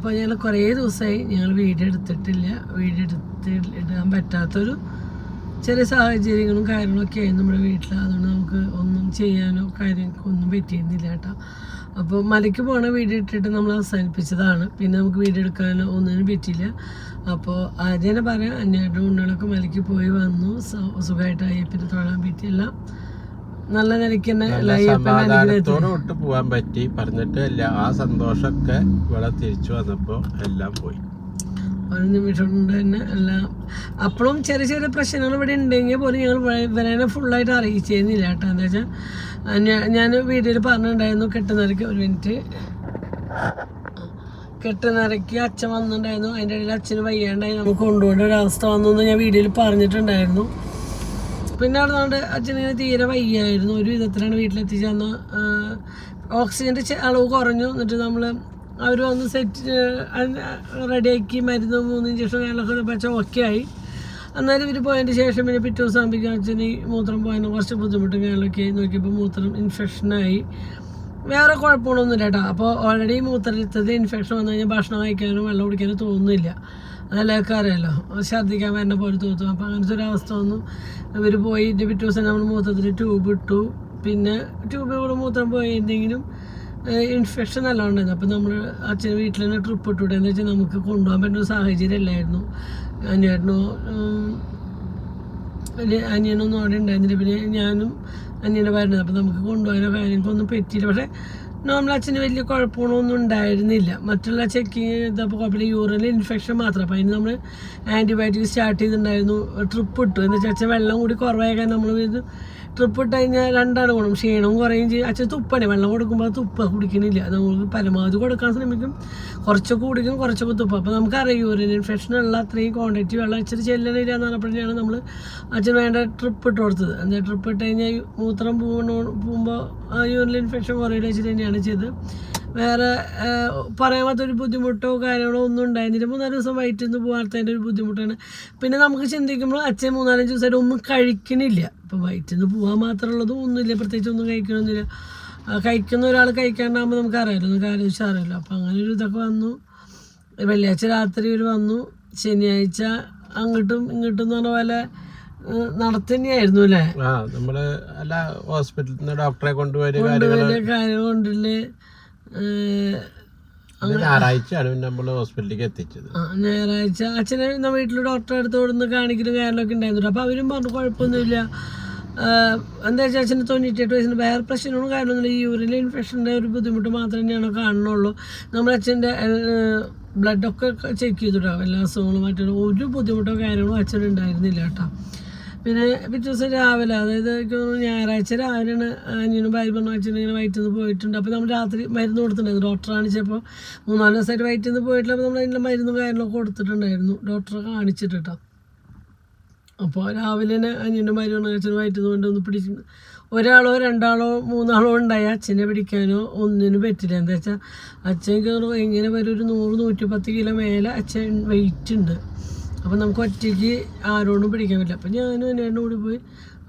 അപ്പോൾ ഞങ്ങൾ കുറേ ദിവസമായി ഞങ്ങൾ വീഡിയോ എടുത്തിട്ടില്ല വീഡിയോ എടുത്ത് ഇടാൻ പറ്റാത്തൊരു ചെറിയ സാഹചര്യങ്ങളും കാര്യങ്ങളൊക്കെ ആയിരുന്നു നമ്മുടെ വീട്ടിൽ. അതുകൊണ്ട് നമുക്ക് ഒന്നും ചെയ്യാനോ കാര്യങ്ങൾക്കോ ഒന്നും പറ്റിയിരുന്നില്ല കേട്ടോ. അപ്പോൾ മലയ്ക്ക് പോണ വീഡിയോ ഇട്ടിട്ട് നമ്മൾ അവസാനിപ്പിച്ചതാണ്. പിന്നെ നമുക്ക് വീഡിയോ എടുക്കാനോ ഒന്നിനും പറ്റിയില്ല. അപ്പോൾ ആദ്യം തന്നെ പറയാം അന്യായിട്ട് ഉണ്ണികളൊക്കെ മലയ്ക്ക് പോയി വന്നു. സുഖമായിട്ട് പിന്നെ തൊഴാൻ പറ്റിയെല്ലാം. നല്ല നിലയ്ക്ക് തന്നെ നല്ല പോവാൻ പറ്റി. പറഞ്ഞിട്ട് ആ സന്തോഷമൊക്കെ ഇവിടെ തിരിച്ചു വന്നപ്പോ എല്ലാം പോയി. ഒരു നിമിഷം കൊണ്ട് തന്നെ എല്ലാം. അപ്പോഴും ചെറിയ ചെറിയ പ്രശ്നങ്ങൾ ഇവിടെ ഉണ്ടെങ്കിൽ പോലും ഞങ്ങൾ ഇവരെ ഫുള്ളായിട്ട് അറിയിച്ചിരുന്നില്ല കേട്ടോ. എന്താ വെച്ചാൽ ഞാൻ വീഡിയോയിൽ പറഞ്ഞിട്ടുണ്ടായിരുന്നു കെട്ടുന്നരക്ക് ഒരു മിനിറ്റ് കെട്ടുന്നരക്ക് അച്ഛൻ വന്നിട്ടുണ്ടായിരുന്നു. അതിന്റെ ഇടയിൽ അച്ഛന് വയ്യാണ്ടായി. നമുക്ക് കൊണ്ടുപോകേണ്ട ഒരു അവസ്ഥ വന്നു ഞാൻ വീഡിയോയിൽ പറഞ്ഞിട്ടുണ്ടായിരുന്നു. പിന്നെ അവിടെ നിന്നുകൊണ്ട് അച്ഛനിങ്ങനെ തീരെ വയ്യായിരുന്നു. ഒരു വിധത്തിലാണ് വീട്ടിലെത്തിച്ചെന്ന് ഓക്സിജന്റെ അളവ് കുറഞ്ഞു. എന്നിട്ട് നമ്മൾ അവർ വന്ന് സെറ്റ് റെഡിയാക്കി മരുന്ന് മൂന്ന് ഇഞ്ചക്ഷൻ കാര്യങ്ങളൊക്കെ വെച്ച ഓക്കെ ആയി. അന്നേരം ഇവർ പോയതിന് ശേഷം പിന്നെ പിറ്റേ ദിവസം ആകുമ്പോൾ അച്ഛന് മൂത്രം പോയതിന് കുറച്ച് ബുദ്ധിമുട്ടും കാര്യങ്ങളൊക്കെ ആയി. നോക്കിയപ്പോൾ മൂത്രം ഇൻഫെക്ഷനായി വേറെ കുഴപ്പമൊന്നുമില്ല കേട്ടോ. അപ്പോൾ ഓൾറെഡി മൂത്രത്തിൽ ഇൻഫെക്ഷൻ വന്നു കഴിഞ്ഞാൽ ഭക്ഷണം കഴിക്കാനും വെള്ളം കുടിക്കാനും തോന്നുന്നില്ല. അതെല്ലാവർക്കും അറിയാമല്ലോ ഛർദ്ദിക്കാൻ വരുന്ന പോലെ തോന്നും അപ്പോൾ അങ്ങനത്തെ ഒരു അവസ്ഥ വന്നു. ഇവർ പോയി. പിറ്റേ ദിവസം നമ്മൾ മൂത്രത്തിൽ ട്യൂബ് ഇട്ടു. പിന്നെ ട്യൂബിൽ കൂടെ മൂത്രം പോയി എന്തെങ്കിലും ഇൻഫെക്ഷൻ എല്ലാം ഉണ്ടായിരുന്നു. അപ്പോൾ നമ്മൾ അച്ഛൻ വീട്ടിൽ തന്നെ ട്രിപ്പ് ഇട്ടുകൂടെ എന്ന് വെച്ചാൽ നമുക്ക് കൊണ്ടുപോകാൻ പറ്റുന്ന സാഹചര്യം അല്ലായിരുന്നു വലിയ അനിയനൊന്നും അവിടെ ഉണ്ടായിരുന്നില്ല. പിന്നെ ഞാനും അനിയനെ വരുന്നത് അപ്പോൾ നമുക്ക് കൊണ്ടുപോകാനോ കാര്യങ്ങൾക്കൊന്നും പറ്റിയില്ല. പക്ഷേ നോർമൽ അച്ഛന് വലിയ കുഴപ്പങ്ങളൊന്നും ഉണ്ടായിരുന്നില്ല. മറ്റുള്ള ചെക്കിങ് ഇതപ്പോൾ കുഴപ്പമില്ല. യൂറിനിൽ ഇൻഫെക്ഷൻ മാത്രം. അപ്പോൾ അതിന് നമ്മൾ ആന്റിബയോട്ടിക് സ്റ്റാർട്ട് ചെയ്തിട്ടുണ്ടായിരുന്നു. ട്രിപ്പ് ഇട്ടു. എന്ന് വെച്ചാൽ വെള്ളം കൂടി കുറവായാൽ നമ്മൾ ഇത് ട്രിപ്പ് ഇട്ട് കഴിഞ്ഞാൽ രണ്ടാണ് ഗുണം ക്ഷീണവും കുറയും ചെയ്യും. അച്ഛൻ തുപ്പാണ് വെള്ളം കൊടുക്കുമ്പോൾ തുപ്പ കുടിക്കണില്ല. നമുക്ക് പരമാവധി കൊടുക്കാൻ ശ്രമിക്കും. കുറച്ചൊക്കെ കുടിക്കും കുറച്ചൊക്കെ തുപ്പ. അപ്പോൾ നമുക്ക് യൂറിൻ ഇൻഫെക്ഷൻ ഉള്ള അത്രയും ക്വാണ്ടിറ്റി വെള്ളം അച്ഛൻ ചെല്ലണില്ല എന്ന് പറഞ്ഞാണ് നമ്മൾ അച്ഛൻ വേണ്ട ട്രിപ്പ് ഇട്ട് കൊടുത്തത്. എന്താ ട്രിപ്പ് ഇട്ട് കഴിഞ്ഞാൽ മൂത്രം പോകുമ്പോൾ ആ യൂറിൻ ഇൻഫെക്ഷൻ കുറയില്ല വെച്ചിട്ട് തന്നെയാണ് ചെയ്തത്. വേറെ പറയാൻ പറ്റാത്തൊരു ബുദ്ധിമുട്ടോ കാര്യങ്ങളോ ഒന്നും ഉണ്ടായിരുന്നില്ല. മൂന്നാൽ ദിവസം വയറ്റിൽ നിന്ന് പോകാത്തതിന്റെ ഒരു ബുദ്ധിമുട്ടാണ്. പിന്നെ നമുക്ക് ചിന്തിക്കുമ്പോൾ അച്ഛൻ മൂന്നാലഞ്ച് ദിവസമായിട്ട് ഒന്നും കഴിക്കണില്ല. ഇപ്പം വയറ്റിൽ നിന്ന് പോകാൻ മാത്രമുള്ളതും ഒന്നുമില്ല. പ്രത്യേകിച്ച് ഒന്നും കഴിക്കണമെന്നില്ല കഴിക്കുന്ന ഒരാൾ കഴിക്കാണ്ടാകുമ്പോൾ നമുക്ക് അറിയാമല്ലോ നമുക്ക് വെച്ചാൽ അറിയാമല്ലോ അപ്പം അങ്ങനെ ഒരു ഇതൊക്കെ വന്നു. വെള്ളിയാഴ്ച രാത്രി ഒരു വന്നു. ശനിയാഴ്ച അങ്ങോട്ടും ഇങ്ങോട്ടും എന്ന് പറഞ്ഞ പോലെ നടത്തന്നെയായിരുന്നു അല്ലേ? നമ്മൾ അല്ല ഹോസ്പിറ്റലിൽ നിന്ന് ഡോക്ടറെ കൊണ്ടുപോയ കാര്യം കൊണ്ടില്ലേ ഞായറാഴ്ചയാണ് പിന്നെ ഹോസ്പിറ്റലിലേക്ക് എത്തിച്ചത്. ഞായറാഴ്ച അച്ഛനെ വീട്ടിൽ ഡോക്ടറെ അടുത്ത് കൊടുന്ന് കാണിക്കലും കാര്യങ്ങളൊക്കെ ഉണ്ടായിരുന്നു അപ്പോൾ അവരും പറഞ്ഞു കുഴപ്പമൊന്നുമില്ല. എന്താ വെച്ചാൽ അച്ഛന് തൊണ്ണൂറ്റെട്ട് വയസ്സിന് വേറെ പ്രശ്നങ്ങളും കാര്യമൊന്നുമില്ല ഈ യൂറിൻ ഇൻഫെക്ഷന്റെ ഒരു ബുദ്ധിമുട്ട് മാത്രം തന്നെയാണ് കാണുന്നുള്ളൂ. നമ്മുടെ അച്ഛന്റെ ബ്ലഡൊക്കെ ചെക്ക് ചെയ്തിട്ടോ എല്ലാ അസുഖങ്ങളും മറ്റുള്ള ഒരു ബുദ്ധിമുട്ടോ കാര്യങ്ങളോ അച്ഛനുണ്ടായിരുന്നില്ല കേട്ടോ. പിന്നെ പിറ്റേ ദിവസം രാവിലെ അതായത് ഞായറാഴ്ച രാവിലെയാണ് അനിയനും ഭാര്യ പറഞ്ഞു അച്ഛനും ഇങ്ങനെ വയറ്റിൽ നിന്ന് പോയിട്ടുണ്ട്. അപ്പോൾ നമ്മൾ രാത്രി മരുന്ന് കൊടുത്തിട്ടുണ്ടായിരുന്നു. ഡോക്ടറെ കാണിച്ചപ്പോൾ മൂന്നാൽ ദിവസമായിട്ട് വയറ്റിൽ നിന്ന് പോയിട്ടില്ല. അപ്പോൾ നമ്മൾ അതിന്റെ മരുന്നും കാര്യങ്ങളൊക്കെ കൊടുത്തിട്ടുണ്ടായിരുന്നു. ഡോക്ടറെ കാണിച്ചിട്ട് അപ്പോൾ രാവിലെ തന്നെ അനിയന്റെ ഭാര്യ പറഞ്ഞു അച്ഛനും വയറ്റിൽ നിന്ന് കൊണ്ടൊന്ന് പിടിച്ച് ഒരാളോ രണ്ടാളോ മൂന്നാളോ ഉണ്ടായ അച്ഛനെ പിടിക്കാനോ ഒന്നിനും പറ്റില്ല. എന്താ വെച്ചാൽ അച്ഛൻ കയറും എങ്ങനെ വരും? ഒരു നൂറ് നൂറ്റി പത്ത് കിലോ മേലെ അച്ഛൻ വെയിറ്റ് ഉണ്ട്. അപ്പം നമുക്ക് ഒറ്റയ്ക്ക് ആരോടും പിടിക്കാൻ പറ്റില്ല. അപ്പം ഞാനും അനിയനും കൂടി പോയി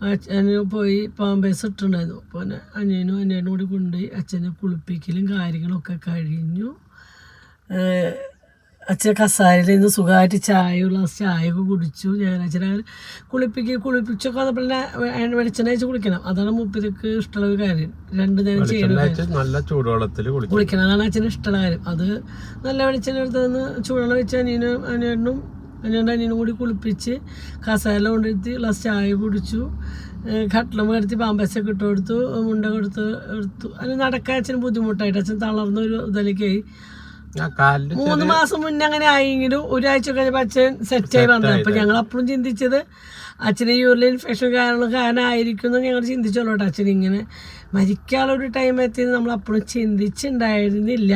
അച്ഛന് പോയി പാമ്പേസ് ഇട്ടിട്ടുണ്ടായിരുന്നു. അപ്പോൾ അനിയനും അനിയനും കൂടി കൊണ്ടുപോയി അച്ഛനെ കുളിപ്പിക്കലും കാര്യങ്ങളൊക്കെ കഴിഞ്ഞു. അച്ഛൻ കസാരയിൽ നിന്ന് സുഖമായിട്ട് ചായ ഗ്ലാസ് ചായ ഒക്കെ കുടിച്ചു. ഞാൻ അച്ഛനെ കുളിപ്പിക്കുക കുളിപ്പിച്ചൊക്കെ വന്നപ്പോൾ തന്നെ വെളിച്ചെണ്ണ വെച്ച് കുളിക്കണം. അതാണ് മൂപ്പർക്ക് ഇഷ്ടമുള്ള കാര്യം. രണ്ട് നേരം ചെയ്യണം നല്ല ചൂടുവെള്ളത്തിൽ കുളിക്കും കുളിക്കണം. അതാണ് അച്ഛന് ഇഷ്ടമുള്ള കാര്യം. അത് നല്ല വെളിച്ചെണ്ണ എടുത്ത് നിന്ന് ചൂടുവെള്ളം വെച്ച് അനിയനും അനിയനും അനിയന്റെ അനിയനും കൂടി കുളിപ്പിച്ച് കസാല കൊണ്ടിരുത്തി ഗ്ലാസ് ചായ കുടിച്ചു. കട്ടിലും കിടത്തി പാമ്പസൊക്കെ ഇട്ട് കൊടുത്തു മുണ്ട കൊടുത്ത് എടുത്തു. അതിന് നടക്കാൻ അച്ഛന് ബുദ്ധിമുട്ടായിട്ട് അച്ഛൻ തളർന്ന ഒരു ഇതിലേക്കായി മൂന്ന് മാസം മുന്നേ അങ്ങനെ ആയെങ്കിലും ഒരാഴ്ച കഴിഞ്ഞപ്പോൾ അച്ഛൻ സെറ്റായി വന്നത് അപ്പം ഞങ്ങൾ അപ്പോഴും ചിന്തിച്ചത് അച്ഛന് യൂറിൽ ഇൻഫെക്ഷൻ കാരണം കാരണമായിരിക്കും എന്ന് ഞങ്ങൾ ചിന്തിച്ചോളൂ കേട്ടോ. അച്ഛൻ ഇങ്ങനെ മരിക്കാനുള്ളൊരു ടൈം എത്തി നമ്മൾ അപ്പോഴും ചിന്തിച്ചിട്ടുണ്ടായിരുന്നില്ല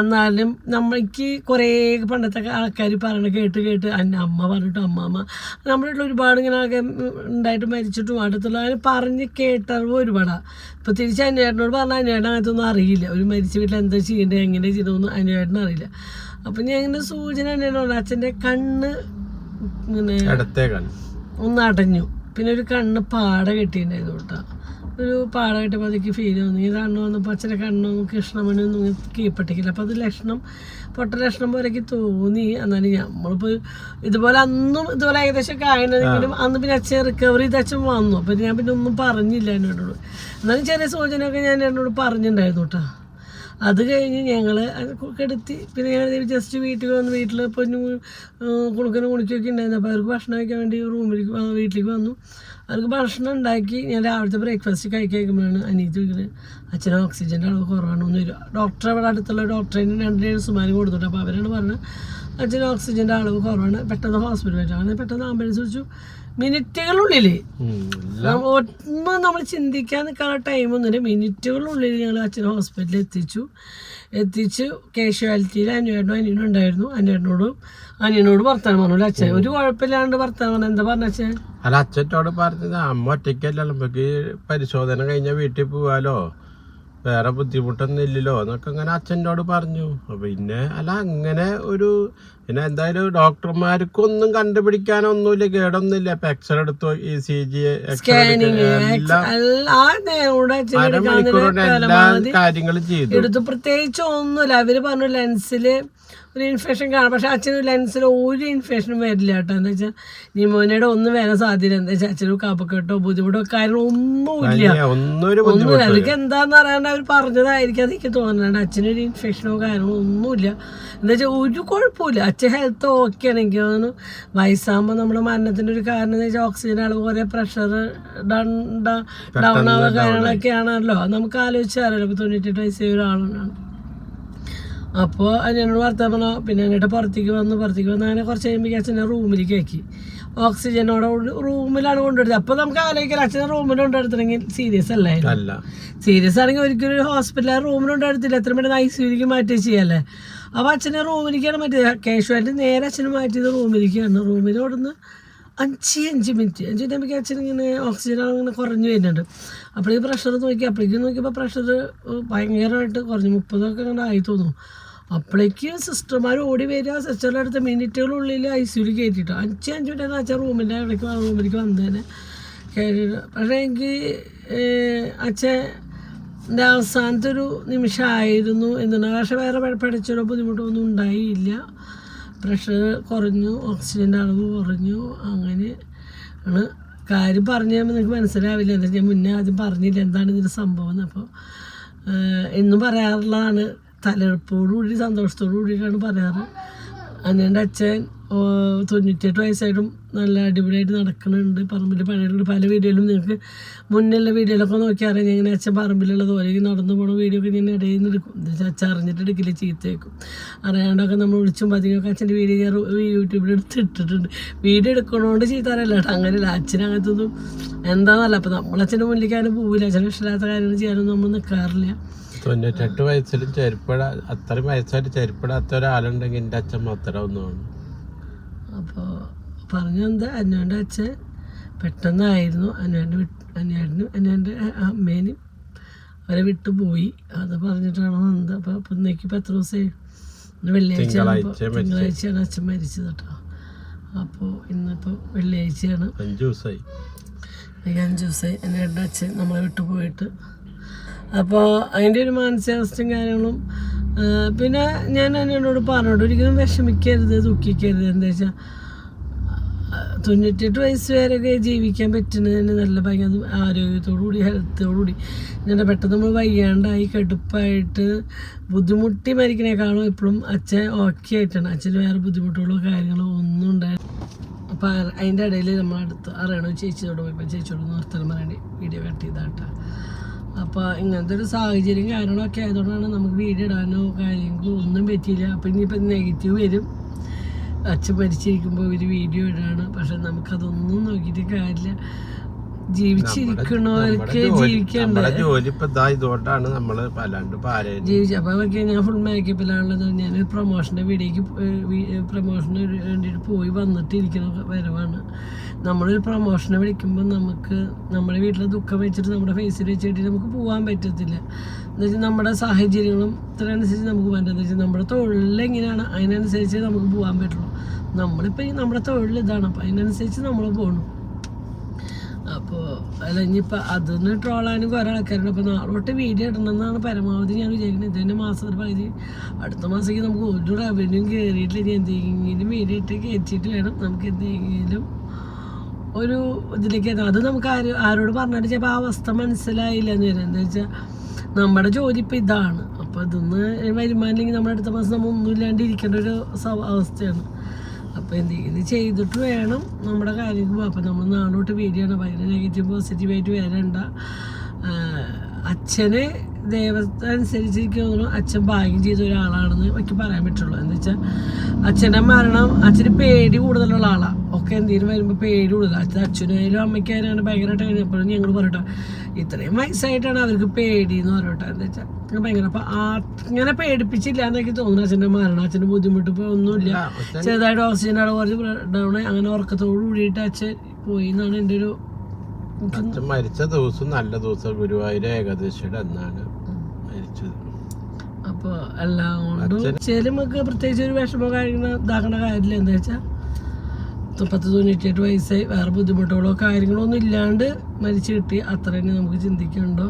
എന്നാലും നമ്മൾക്ക് കുറേ പണ്ടത്തെ ആൾക്കാർ പറയണ കേട്ട് കേട്ട് എന്റെ അമ്മ പറഞ്ഞിട്ട് അമ്മാമ്മ നമ്മുടെ വീട്ടിൽ ഒരുപാട് ഇങ്ങനെ ആകെ ഉണ്ടായിട്ട് മരിച്ചിട്ടും അടുത്തുള്ള അങ്ങനെ പറഞ്ഞ് കേട്ടറിവ് ഒരുപാടാണ് ഇപ്പോൾ തിരിച്ച് അന്വേഷണോട് പറഞ്ഞാൽ അന്വേഷണം അങ്ങനത്തെ ഒന്നും അറിയില്ല. ഒരു മരിച്ച വീട്ടിൽ എന്താ ചെയ്യേണ്ടത് എങ്ങനെ ചെയ്തതെന്ന് അന്വേഷണം അറിയില്ല. അപ്പം ഞാൻ ഇങ്ങനെ സൂചന അന്വേഷണം അച്ഛന്റെ കണ്ണ് ഇങ്ങനെ ഒന്ന് അടഞ്ഞു. പിന്നെ ഒരു കണ്ണ് പാട കെട്ടിയിട്ടുണ്ടായിരുന്നു കേട്ടോ. ഒരു പാടായിട്ട് പതുക്കി ഫീൽ തോന്നി കണ്ണു വന്നപ്പോൾ അച്ഛന്റെ കണ്ണും കൃഷ്ണമണി ഒന്നും കീഴ്പ്പെട്ടിക്കില്ല അപ്പോൾ അത് ലക്ഷണം പൊട്ട ലക്ഷണം പോലെയൊക്കെ തോന്നി. എന്നാലും നമ്മളിപ്പോൾ ഇതുപോലെ അന്നും ഇതുപോലെ ഏകദേശം ആയിരുന്നെങ്കിലും അന്ന് പിന്നെ അച്ഛൻ റിക്കവറി ചെയ്ത് അച്ഛൻ വന്നു. അപ്പം ഞാൻ പിന്നെ ഒന്നും പറഞ്ഞില്ല എന്നോട് എന്നാലും ചെറിയ സൂചനയൊക്കെ ഞാൻ എന്നോട് പറഞ്ഞിട്ടുണ്ടായിരുന്നു കേട്ടോ. അത് കഴിഞ്ഞ് ഞങ്ങൾ കെടുത്തി. പിന്നെ ഞങ്ങൾ ജസ്റ്റ് വീട്ടിൽ വന്ന് വീട്ടിൽ പൊന്നു കുണുക്കനും കുണിക്കൊക്കെ ഉണ്ടായിരുന്നു അപ്പോൾ അവർക്ക് ഭക്ഷണം കഴിക്കാൻ വേണ്ടി റൂമിലേക്ക് വീട്ടിലേക്ക് വന്നു. അവർക്ക് ഭക്ഷണം ഉണ്ടാക്കി ഞാൻ രാവിലത്തെ ബ്രേക്ക്ഫാസ്റ്റ് കഴിക്കുമ്പോഴാണ് അനീതി വിളിക്കുന്നത് അച്ഛന് ഓക്സിജന്റെ അളവ് കുറവാണ് ഒന്ന് വരും. ഡോക്ടർ അവിടെ അടുത്തുള്ള ഡോക്ടറിന് രണ്ട് നേഴ്സുമാർ കൊടുത്തിട്ട് അപ്പോൾ അവരാണ് പറഞ്ഞത് അച്ഛന് ഓക്സിജന്റെ അളവ് കുറവാണ്. പെട്ടെന്ന് ഹോസ്പിറ്റലിൽ പറ്റും അങ്ങനെ പെട്ടെന്ന് ആംബുലൻസ് വിളിച്ചു. മിനിറ്റുകളുള്ളിൽ ഒന്ന് നമ്മൾ ചിന്തിക്കാൻ നിൽക്കാനുള്ള ടൈമൊന്നുമില്ല മിനിറ്റുകളുള്ളിൽ ഞങ്ങൾ അച്ഛനെ ഹോസ്പിറ്റലിൽ എത്തിച്ചു. എത്തിച്ച് കാഷ്വാലിറ്റിയിൽ അനിയേട്ടനും അനിയനും ഉണ്ടായിരുന്നു. അനിയേട്ടനോടും അനിയനോട് വർത്താനം പറഞ്ഞു. അച്ഛൻ? ഒരു കുഴപ്പമില്ലാണ്ട് വർത്താനം പറഞ്ഞു എന്താ പറഞ്ഞ അച്ഛൻ? അല്ല അച്ഛനോട് പറഞ്ഞത് അമ്മ ഒറ്റയ്ക്കല്ല നമുക്ക് പരിശോധന കഴിഞ്ഞാൽ വീട്ടിൽ പോവാലോ? വേറെ ബുദ്ധിമുട്ടൊന്നും ഇല്ലല്ലോ എന്നൊക്കെ അങ്ങനെ അച്ഛനോട് പറഞ്ഞു. അപ്പം പിന്നെ അല്ല അങ്ങനെ ഒരു പിന്നെ എന്തായാലും ഡോക്ടർമാർക്കൊന്നും കണ്ടുപിടിക്കാനൊന്നുമില്ല കേടൊന്നുമില്ല. ഇപ്പൊ എക്സ്റേ എടുത്തു ഈ സി ജി എല്ലാം എല്ലാ കാര്യങ്ങളും ചെയ്തു. എടുത്തു. പ്രത്യേകിച്ച് ഒന്നുമില്ല. അവർ പറഞ്ഞു ലെൻസിൽ ഒരു ഇൻഫെക്ഷൻ കാണാം. പക്ഷെ അച്ഛന് ലെൻസിൽ ഒരു ഇൻഫെക്ഷനും വരില്ല കേട്ടോ. എന്താ വെച്ചാൽ ന്യൂമോണിയുടെ ഒന്നും വരാൻ സാധ്യത എന്താ വെച്ചാൽ അച്ഛനും കപ്പക്കെട്ടോ ബുദ്ധിമുട്ടോ കാര്യം ഒന്നുമില്ല. ഒന്നും ഒന്നുമില്ല. അവർക്ക് എന്താന്ന് അറിയാണ്ട് അവർ പറഞ്ഞതായിരിക്കും. അതെനിക്ക് തോന്നുന്നുണ്ട് അച്ഛനൊരു ഇൻഫെക്ഷനോ കാര്യങ്ങളോ ഒന്നുമില്ല. എന്താ വെച്ചാൽ ഒരു കുഴപ്പമില്ല അച്ഛൻ ഹെൽത്ത് ഓക്കെ ആണ് എനിക്ക് തോന്നുന്നു. വയസ്സാകുമ്പോൾ നമ്മുടെ മരണത്തിന്റെ ഒരു കാരണം എന്ന് വെച്ചാൽ ഓക്സിജൻ അളവ് കുറേ പ്രഷർ ഡൗൺ ഡൗൺ ആവുക കാര്യങ്ങളൊക്കെ ആണല്ലോ. നമുക്ക് ആലോചിച്ചറിയാലോ ഇപ്പോൾ തൊണ്ണൂറ്റെട്ട് വയസ്സായ ഒരാളാണ് അപ്പോൾ എന്നോട് വർത്താൻ പറഞ്ഞു പിന്നെ എന്നിട്ട് പുറത്തേക്ക് വന്ന് പുറത്തേക്ക് വന്ന് അങ്ങനെ കുറച്ച് കഴിയുമ്പോൾ അച്ഛനെ റൂമിലേക്ക് ആക്കി. ഓക്സിജനോടെ റൂമിലാണ് കൊണ്ടുവരുന്നത്. അപ്പോൾ നമുക്ക് ആലോചിക്കാം. അച്ഛനെ റൂമിൽ കൊണ്ടുവരുത്തണമെങ്കിൽ സീരിയസ് അല്ലായിരുന്നു അല്ല. സീരിയസ് ആണെങ്കിൽ ഒരിക്കലും ഒരു ഹോസ്പിറ്റലിൽ റൂമിൽ എടുത്തില്ല എത്ര പെട്ടെന്ന് ഐ സിയിലേക്ക് മാറ്റി ചെയ്യല്ലേ അപ്പോൾ അച്ഛനെ റൂമിലേക്കാണ് മാറ്റിയത് കേശുവായിട്ട് നേരെ അച്ഛനെ മാറ്റിയത് റൂമിലേക്കാണ് റൂമിൽ ഓടുന്ന അഞ്ച് അഞ്ച് മിനിറ്റ്. അഞ്ച് മിനിറ്റ് ആകുമ്പോൾ അച്ഛൻ ഇങ്ങനെ ഓക്സിജൻ ഇങ്ങനെ കുറഞ്ഞു വരുന്നുണ്ട്. അപ്പോഴേക്ക് പ്രഷർ നോക്കി. അപ്പോഴേക്കും നോക്കിയപ്പോൾ പ്രഷർ ഭയങ്കരമായിട്ട് കുറഞ്ഞു. മുപ്പതൊക്കെ അങ്ങനെ ആയി തോന്നുന്നു. അപ്പോഴേക്ക് സിസ്റ്റർമാർ ഓടി വരിക. സിസ്റ്ററുടെ അടുത്ത് മിനിറ്റുകളുള്ളിൽ ഐ സിയിൽ കയറ്റിട്ടോ അഞ്ച് അഞ്ച് മിനിറ്റ് അച്ഛൻ റൂമിന്റെ ഇടയ്ക്ക് റൂമിലേക്ക് വന്നതന്നെ കയറി പക്ഷേ എനിക്ക് അച്ഛൻ എന്റെ അവസാനത്തെ ഒരു നിമിഷമായിരുന്നു എന്താണ് പക്ഷേ വേറെ പഠിച്ചൊരു ബുദ്ധിമുട്ടൊന്നും ഉണ്ടായില്ല. പ്രഷർ കുറഞ്ഞു ഓക്സിജന്റെ അളവ് കുറഞ്ഞു. അങ്ങനെ ആണ്. കാര്യം പറഞ്ഞു കഴിയുമ്പോൾ നിങ്ങൾക്ക് മനസ്സിലാവില്ല. എന്താ ഞാൻ മുന്നേ ആദ്യം പറഞ്ഞില്ല എന്താണ് ഇതിന്റെ സംഭവം എന്ന്. അപ്പോൾ എന്നും പറയാറുള്ളതാണ്. തലയെടുപ്പോടുകൂടി സന്തോഷത്തോടു കൂടിയിട്ടാണ് പറയാറ്. അന്നെന്റെ അച്ഛൻ തൊണ്ണൂറ്റിയെട്ട് വയസ്സായിട്ടും നല്ല അടിപൊളിയായിട്ട് നടക്കുന്നുണ്ട്. പറമ്പിൽ പണിയുണ്ട് പല വീഡിയോയിലും നിങ്ങൾക്ക് മുന്നിലുള്ള വീഡിയോയിലൊക്കെ നോക്കി അറിയാം. ഇങ്ങനെ അച്ഛൻ പറമ്പിലുള്ളത് പോലെ നടന്നു പോണ വീഡിയോ ഒക്കെ ഞാൻ ഇടയിൽ നിന്ന് എടുക്കും. അച്ഛൻ അറിഞ്ഞിട്ട് എടുക്കില്ല ചീത്തയേക്കും. അറിയാണ്ടൊക്കെ നമ്മൾ വിളിച്ചും പതിനൊക്കെ അച്ഛന്റെ വീഡിയോ ഞാൻ യൂട്യൂബിൽ എടുത്ത് ഇട്ടിട്ടുണ്ട്. വീഡിയോ എടുക്കണോണ്ട് ചീത്ത അറിയില്ല അങ്ങനെയല്ല. ഒന്നും എന്താണെന്നല്ല അപ്പം നമ്മളച്ഛന്റെ മുന്നിലേക്കാരും പോവില്ല. അച്ഛന് ഇഷ്ടമില്ലാത്ത കാര്യങ്ങൾ ചെയ്യാനൊന്നും നമ്മൾ നിൽക്കാറില്ല തൊണ്ണൂറ്റെട്ട് വയസ്സിൽ ചെരുപ്പട അത്രയും വയസ്സായിട്ട് ചെരുപ്പിടാത്ത ഒരാളുണ്ടെങ്കിൽ എന്റെ അച്ഛൻ മാത്രം ഒന്നാണ് അപ്പോൾ പറഞ്ഞെന്താ? അന്നോന്റെ അച്ഛൻ പെട്ടെന്നായിരുന്നു. അന്നുവിന്റെ വിട്ട് അന്നുവേട്ടനും അന്നുവിന്റെ അമ്മേനും അവരെ വിട്ടു പോയി. അത് പറഞ്ഞിട്ടാണ് വന്നത്. അപ്പോൾ അപ്പം ഇന്നേക്ക് ഇപ്പം എത്ര ദിവസമായി? വെള്ളിയാഴ്ചയാണ്. തിങ്കളാഴ്ചയാണ് അച്ഛൻ മരിച്ചത് കേട്ടോ അപ്പോൾ ഇന്നിപ്പോൾ വെള്ളിയാഴ്ചയാണ്. അഞ്ചു ദിവസമായി. അഞ്ച് ദിവസമായി എന്റെ അച്ഛൻ നമ്മളെ വിട്ടു പോയിട്ട് അപ്പോൾ അതിന്റെ ഒരു മാനസികാവസ്ഥയും കാര്യങ്ങളും പിന്നെ ഞാൻ എന്നോട് പറഞ്ഞോട്ട് ഒരിക്കലും വിഷമിക്കരുത് ദുഃഖിക്കരുത്. എന്താ വെച്ചാൽ തൊണ്ണൂറ്റെട്ട് വയസ്സ് വരെയൊക്കെ ജീവിക്കാൻ പറ്റുന്നതിന് നല്ല ഭയങ്കര ആരോഗ്യത്തോടുകൂടി ഹെൽത്തോടുകൂടി ഇങ്ങനെ പെട്ടെന്ന് നമ്മൾ വയ്യാണ്ടായി കടുപ്പായിട്ട് ബുദ്ധിമുട്ടി മരിക്കണേക്കാളും എപ്പോഴും അച്ഛൻ ഓക്കെ ആയിട്ടാണ്. അച്ഛന് വേറെ ബുദ്ധിമുട്ടുകളോ കാര്യങ്ങളോ ഒന്നും ഉണ്ടായി അപ്പോൾ അതിന്റെ ഇടയിൽ നമ്മളടുത്ത് അറിയണോ ചേച്ചിയോട് പോയപ്പോൾ ചേച്ചിയോട് നിർത്തണം പറയണേ. വീഡിയോ കട്ട് ചെയ്താട്ടാ. അപ്പോൾ ഇങ്ങനത്തെ ഒരു സാഹചര്യം കാര്യങ്ങളൊക്കെ ആയതുകൊണ്ടാണ് നമുക്ക് വീഡിയോ ഇടാനോ കാര്യങ്ങളോ ഒന്നും പറ്റിയില്ല. അപ്പോൾ ഇനിയിപ്പോൾ നെഗറ്റീവ് വരും. അച്ഛൻ മരിച്ചിരിക്കുമ്പോൾ ഒരു വീഡിയോ ഇടാണ്. പക്ഷെ നമുക്കതൊന്നും നോക്കിയിട്ട് കാര്യമില്ല. ജീവിച്ചിരിക്കണവർക്ക് ജീവിക്കണ്ടേ ജോലി ഇപ്പൊ ഇതാ ഇതുകൊണ്ടാണ് നമ്മൾ പാരേന് ജീവിച്ചു അപ്പോൾ അതൊക്കെ ഞാൻ ഫുൾ മേക്കപ്പിലാണുള്ളത് ഞാൻ പ്രൊമോഷന്റെ വീഡിയോക്ക് പ്രൊമോഷന് വേണ്ടിയിട്ട് പോയി വന്നിട്ട് ഇരിക്കുന്ന വരവാണ്. നമ്മളൊരു പ്രൊമോഷനെ വിളിക്കുമ്പോൾ നമുക്ക് നമ്മുടെ വീട്ടിലെ ദുഃഖം വെച്ചിട്ട് നമ്മുടെ ഫേസിൽ വെച്ചിട്ട് നമുക്ക് പോകാൻ പറ്റത്തില്ല. എന്നുവെച്ചാൽ നമ്മുടെ സാഹചര്യങ്ങളും ഇതിനനുസരിച്ച് നമുക്ക് പോകാൻ വെച്ചാൽ നമ്മുടെ തൊഴിൽ എങ്ങനെയാണ് അതിനനുസരിച്ച് നമുക്ക് പോകാൻ പറ്റുള്ളൂ. നമ്മളിപ്പോൾ ഈ നമ്മുടെ തൊഴിൽ ഇതാണ്. അപ്പോൾ അതിനനുസരിച്ച് നമ്മൾ പോകണം അപ്പോൾ അല്ല ഇനിയിപ്പോൾ ട്രോൾ ട്രോളാനും കുറേ ആൾക്കാരുണ്ട്. അപ്പോൾ നാളെ തൊട്ട് വീഡിയോ ഇടണമെന്നാണ് പരമാവധി ഞാൻ വിചാരിക്കുന്നത് ഇത് മാസം ഒരു പകുതി. അടുത്ത മാസത്തേക്ക് നമുക്ക് ഒരു റവന്യൂ കയറിയിട്ടില്ല ഇനി എന്തെങ്കിലും വീഡിയോ ഇട്ട് കയറ്റിയിട്ട് വേണം നമുക്ക് എന്തെങ്കിലും ഒരു ഇതിലേക്ക് അത് നമുക്ക് ആര് ആരോട് പറഞ്ഞാലും ചിലപ്പോൾ ആ അവസ്ഥ മനസ്സിലായില്ല എന്ന് വരാം. എന്താ വെച്ചാൽ നമ്മുടെ ജോലി ഇപ്പം ഇതാണ്. അപ്പോൾ ഇതൊന്ന് വരുമാനം ഇല്ലെങ്കിൽ നമ്മുടെ അടുത്ത മാസം നമ്മൾ ഒന്നും ഇരിക്കേണ്ട ഒരു അവസ്ഥയാണ്. അപ്പോൾ എന്തെങ്കിലും ചെയ്തിട്ട് വേണം നമ്മുടെ കാര്യങ്ങൾ അപ്പോൾ നമ്മൾ നാളോട്ട് ആണ് ഭയങ്കര നെഗറ്റീവ് പോസിറ്റീവായിട്ട് വരണ്ട. അച്ഛനെ ദൈവത്തെ അനുസരിച്ച് എനിക്ക് തോന്നുന്നു. അച്ഛൻ ഭാഗ്യം ചെയ്ത ഒരാളാണെന്ന് എനിക്ക് പറയാൻ പറ്റുള്ളൂ. എന്ന് വെച്ചാൽ അച്ഛന്റെ മരണം അച്ഛന് പേടി കൂടുതലുള്ള ആളാണ് ഒക്കെ എന്തെങ്കിലും വരുമ്പോൾ പേടി കൂടുതൽ അച്ഛൻ അച്ഛനായാലും അമ്മയ്ക്കായാലും ഭയങ്കരമായിട്ട് കഴിഞ്ഞപ്പോഴും ഞങ്ങൾ പറയട്ടെ ഇത്രയും വയസ്സായിട്ടാണ് അവർക്ക് പേടി എന്ന് പറയട്ടെ എന്താ വെച്ചാൽ ഭയങ്കര അപ്പം അങ്ങനെ പേടിപ്പിച്ചില്ല എന്നൊക്കെ തോന്നുന്നു അച്ഛന്റെ മരണം. അച്ഛന്റെ ബുദ്ധിമുട്ട് ഇപ്പോൾ ഒന്നുമില്ല. ചെറുതായിട്ട് ഓക്സിജൻ അവിടെ കുറച്ച് ഡൗൺ അങ്ങനെ ഉറക്കത്തോട് കൂടിയിട്ട് അച്ഛൻ പോയി എന്നാണ് എന്റെ ഒരു അച്ഛൻ മരിച്ച ദിവസം നല്ല ദിവസം ഗുരുവായൂർ ഏകാദശിയുടെ അന്നാണ്. മരിച്ചത്. അപ്പൊ എല്ലാം കൊണ്ടും നമുക്ക് പ്രത്യേകിച്ച് ഒരു വിഷമോ കാര്യങ്ങൾ ഇതാക്കേണ്ട കാര്യമില്ല എന്താ വെച്ചാൽ പത്ത് തൊണ്ണൂറ്റിയെട്ട് വയസ്സായി വേറെ ബുദ്ധിമുട്ടുകളോ കാര്യങ്ങളോ ഒന്നും ഇല്ലാണ്ട് മരിച്ചു കിട്ടി. അത്ര തന്നെ നമുക്ക് ചിന്തിക്കണ്ടോ?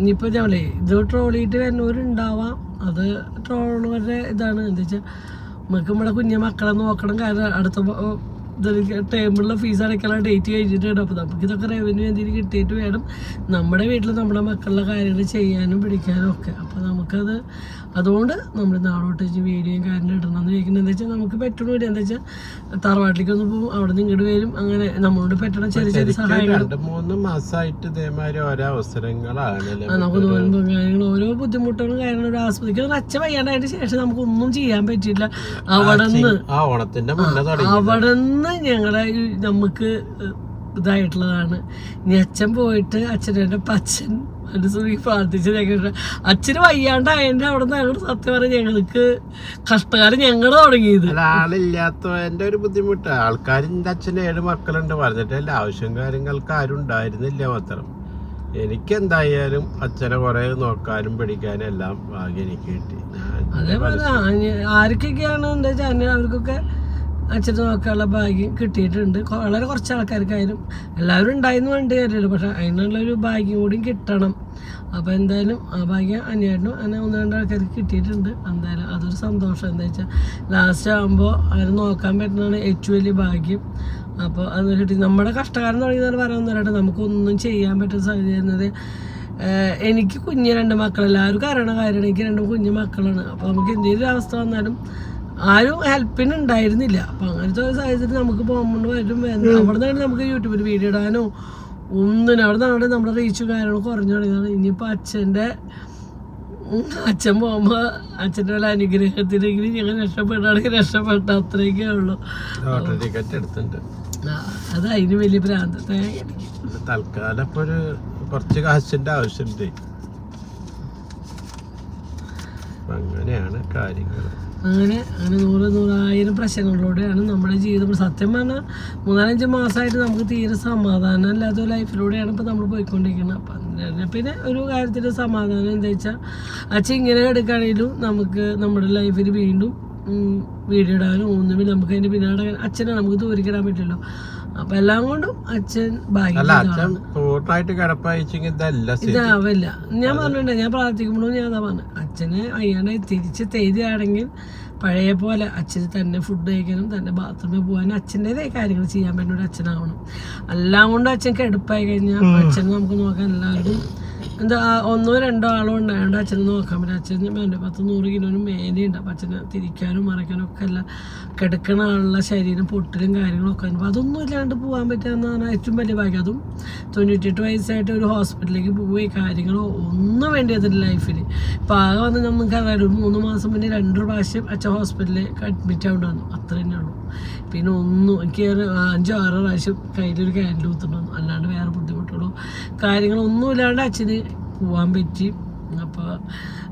ഇനിയിപ്പോൾ ഞങ്ങളേ ഇത് ട്രോളിയിട്ട് വരുന്നവരുണ്ടാവാം. അത് ട്രോളുകളുടെ ഇതാണ്. എന്താ വെച്ചാൽ നമുക്ക് നമ്മുടെ കുഞ്ഞു മക്കളെ നോക്കണം. കാരണം അടുത്ത ടേബിളിലെ ഫീസ് അടയ്ക്കാനുള്ള ഡേറ്റ് കഴിഞ്ഞിട്ടുണ്ട്. അപ്പോൾ നമുക്ക് ഇതൊക്കെ റവന്യൂ എന്തെങ്കിലും കിട്ടിയിട്ട് വേണം നമ്മുടെ വീട്ടിൽ നമ്മുടെ മക്കളുടെ കാര്യങ്ങൾ ചെയ്യാനും പിടിക്കാനും ഒക്കെ. അപ്പോൾ നമുക്കത് അതുകൊണ്ട് നമ്മൾ നാളോട്ട് വെച്ച് വീഡിയോയും കാര്യം ഇടണം എന്ന് ചോദിക്കുന്നത് എന്താ വെച്ചാൽ നമുക്ക് പറ്റണില്ല എന്താ വെച്ചാൽ തറവാട്ടിലേക്ക് ഒന്ന് പോകും. അവിടെ നിന്ന് ഇങ്ങോട്ട് വരും. അങ്ങനെ നമ്മളോട് പറ്റണ ചെറിയ ചെറിയ സഹായങ്ങൾ. മൂന്ന് മാസമായിട്ട് ഇതേമാതിരി ഓരോ അവസരങ്ങളാണ് നമുക്ക് നോക്കുമ്പോൾ കാര്യങ്ങളും ഓരോ ബുദ്ധിമുട്ടുകളും കാര്യങ്ങളും ഒരു ആസ്വദിക്കും. ഒരു അച്ഛൻ വയ്യാണ്ടായതിന് ശേഷം നമുക്കൊന്നും ചെയ്യാൻ പറ്റില്ല അവിടെ നിന്ന് അവിടെ നിന്ന് ഞങ്ങളെ നമുക്ക് ഇതായിട്ടുള്ളതാണ്. ഇനി അച്ഛൻ പോയിട്ട് അച്ഛനെ പച്ചൻ മനസ്സുറി പ്രാർത്ഥിച്ച് ഞങ്ങളുടെ അച്ഛന് വയ്യാണ്ടായതിന്റെ അവിടെ നിന്ന് ഞങ്ങൾ സത്യം പറഞ്ഞ ഞങ്ങൾക്ക് കഷ്ടകാലം ഞങ്ങൾ തുടങ്ങിയത്. ആളില്ലാത്തവന്റെ ഒരു ബുദ്ധിമുട്ട്. ആൾക്കാരിന്റെ അച്ഛന്റെ ഏഴ് മക്കളുണ്ട്. പറഞ്ഞിട്ടല്ല ആവശ്യം കാര്യങ്ങൾക്ക് ആരും ഉണ്ടായിരുന്നില്ല മാത്രം. എനിക്ക് എന്തായാലും അച്ഛനെ കുറെ നോക്കാനും പഠിക്കാനും എല്ലാം ഭാഗ്യം എനിക്ക് കിട്ടി. അതേപോലെ ആർക്കൊക്കെയാണ് എന്താ വെച്ചാൽ അവർക്കൊക്കെ അച്ഛനെ നോക്കാനുള്ള ഭാഗ്യം കിട്ടിയിട്ടുണ്ട്. വളരെ കുറച്ച് ആൾക്കാർക്കായാലും എല്ലാവരും ഉണ്ടായിരുന്നു വേണ്ടി കാര്യമില്ല പക്ഷെ അതിനുള്ളൊരു ഭാഗ്യം കൂടിയും കിട്ടണം. അപ്പോൾ എന്തായാലും ആ ഭാഗ്യം അന്വേഷണം അങ്ങനെ ഒന്ന് രണ്ട് ആൾക്കാർക്ക് കിട്ടിയിട്ടുണ്ട്. എന്തായാലും അതൊരു സന്തോഷം. എന്താ വെച്ചാൽ ലാസ്റ്റ് ആകുമ്പോൾ അവർ നോക്കാൻ പറ്റുന്നതാണ് ഏറ്റവും വലിയ ഭാഗ്യം. അപ്പോൾ അത് കിട്ടി. നമ്മുടെ കഷ്ടകാലം തുടങ്ങിയെന്ന് പറയാമെന്നല്ലാണ്ട് നമുക്കൊന്നും ചെയ്യാൻ പറ്റുന്ന സാഹചര്യം എനിക്ക് കുഞ്ഞ് രണ്ട് മക്കൾ എല്ലാവരും കാരണം കാര്യമാണ്. എനിക്ക് രണ്ട് കുഞ്ഞു മക്കളാണ്. അപ്പോൾ നമുക്ക് എന്തെങ്കിലും അവസ്ഥ വന്നാലും ആരും ഹെൽപ്പിന് ഉണ്ടായിരുന്നില്ല അപ്പം അങ്ങനത്തെ ഒരു സാഹചര്യത്തിൽ നമുക്ക് പോകുമ്പോൾ വരും. അവിടെ നിന്നാണ് നമുക്ക് യൂട്യൂബിൽ വീഡിയോ ഇടാനോ ഒന്നിനും അവിടെ നിന്നാണ് നമ്മുടെ റീച്ചും കാര്യങ്ങളും കുറഞ്ഞു തുടങ്ങിയതാണ്. ഇനിയിപ്പോൾ അച്ഛന്റെ അച്ഛൻ പോകുമ്പോൾ അച്ഛന്റെ വല്ല അനുഗ്രഹത്തിലെങ്കിൽ ഞങ്ങൾ രക്ഷപ്പെട്ടാണെങ്കിൽ രക്ഷപ്പെട്ട അത്രയൊക്കെ ഉള്ളൂ. ടിക്കറ്റ് എടുത്തിട്ടുണ്ട്. അത് അതിന് വലിയ പ്രാന്തത്തെ തൽക്കാലം ഒരു കുറച്ച് കാശിന്റെ ആവശ്യമുണ്ട്. അങ്ങനെയാണ് കാര്യങ്ങൾ അങ്ങനെ അങ്ങനെ നൂറ് നൂറായിരം പ്രശ്നങ്ങളിലൂടെയാണ് നമ്മുടെ ജീവിതം. സത്യം പറഞ്ഞാൽ മൂന്നാലഞ്ച് മാസമായിട്ട് നമുക്ക് തീരെ സമാധാനം ഇല്ലാത്ത ലൈഫിലൂടെയാണ് ഇപ്പോൾ നമ്മൾ പോയിക്കൊണ്ടിരിക്കുന്നത്. അപ്പം പിന്നെ ഒരു കാര്യത്തിൽ സമാധാനം എന്താ വെച്ചാൽ അച്ഛൻ ഇങ്ങനെ എടുക്കുകയാണെങ്കിലും നമുക്ക് നമ്മുടെ ലൈഫിൽ വീണ്ടും വീടിടാനും ഒന്നുമില്ല. നമുക്ക് അതിന്റെ പിന്നാടെ അച്ഛനെ നമുക്ക് ദൂരിക്കിടാൻ പറ്റില്ലല്ലോ. അപ്പം എല്ലാം കൊണ്ടും അച്ഛൻ ഭാഗ്യം ഇതാവില്ല. ഞാൻ പറഞ്ഞിട്ടുണ്ട് ഞാൻ പ്രാർത്ഥിക്കുമ്പോഴും ഞാൻ അതാ പറഞ്ഞു. അച്ഛന് അയ്യാണ്ട് തിരിച്ച് തേതിയാണെങ്കിൽ പഴയ പോലെ അച്ഛന് തന്നെ ഫുഡ് കഴിക്കാനും തന്നെ ബാത്റൂമിൽ പോകാനും അച്ഛന്റെതായ കാര്യങ്ങൾ ചെയ്യാൻ വേണ്ടി ഒരു അച്ഛനാവണം. എല്ലാം കൊണ്ടും അച്ഛൻ കിടപ്പായി കഴിഞ്ഞാൽ അച്ഛനെ നമുക്ക് നോക്കാൻ എല്ലാവർക്കും എന്താ ഒന്നോ രണ്ടോ ആളോ ഉണ്ടായതുകൊണ്ട് അച്ഛനെ നോക്കാൻ പറ്റും അച്ഛന് വേണ്ട പത്ത് നൂറ് കിലോനും ഉണ്ട് അപ്പം അച്ഛനെ തിരിക്കാനും മറയ്ക്കാനും ഒക്കെ അല്ല കിടക്കണ ആളുടെ ശരീരം പൊട്ടലും കാര്യങ്ങളൊക്കെ അപ്പോൾ അതൊന്നും ഇല്ലാണ്ട് പോകാൻ പറ്റുക പറഞ്ഞാൽ ഏറ്റവും വലിയ ഭാഗ്യം. അതും തൊണ്ണൂറ്റെട്ട് വയസ്സായിട്ട് ഒരു ഹോസ്പിറ്റലിലേക്ക് പോയി കാര്യങ്ങളോ ഒന്നും വേണ്ടിയതില്ല ലൈഫിൽ. ഇപ്പം ആകെ വന്ന് നമുക്ക് അറിയാം ഒരു മൂന്ന് മാസം മുന്നേ രണ്ട് പ്രാവശ്യം അച്ഛൻ ഹോസ്പിറ്റലിൽ അഡ്മിറ്റ് ആവേണ്ടി വന്നു അത്ര തന്നെ ഉള്ളൂ. പിന്നെ ഒന്നും എനിക്ക് അഞ്ചോ ആറോ പ്രാവശ്യം കയ്യിലൊരു ക്യാൻഡിൽ കുത്തണം അല്ലാണ്ട് വേറെ ബുദ്ധിമുട്ടുകളോ കാര്യങ്ങളൊന്നും ഇല്ലാണ്ട് അച്ഛന് പോകാൻ പറ്റി. അപ്പോൾ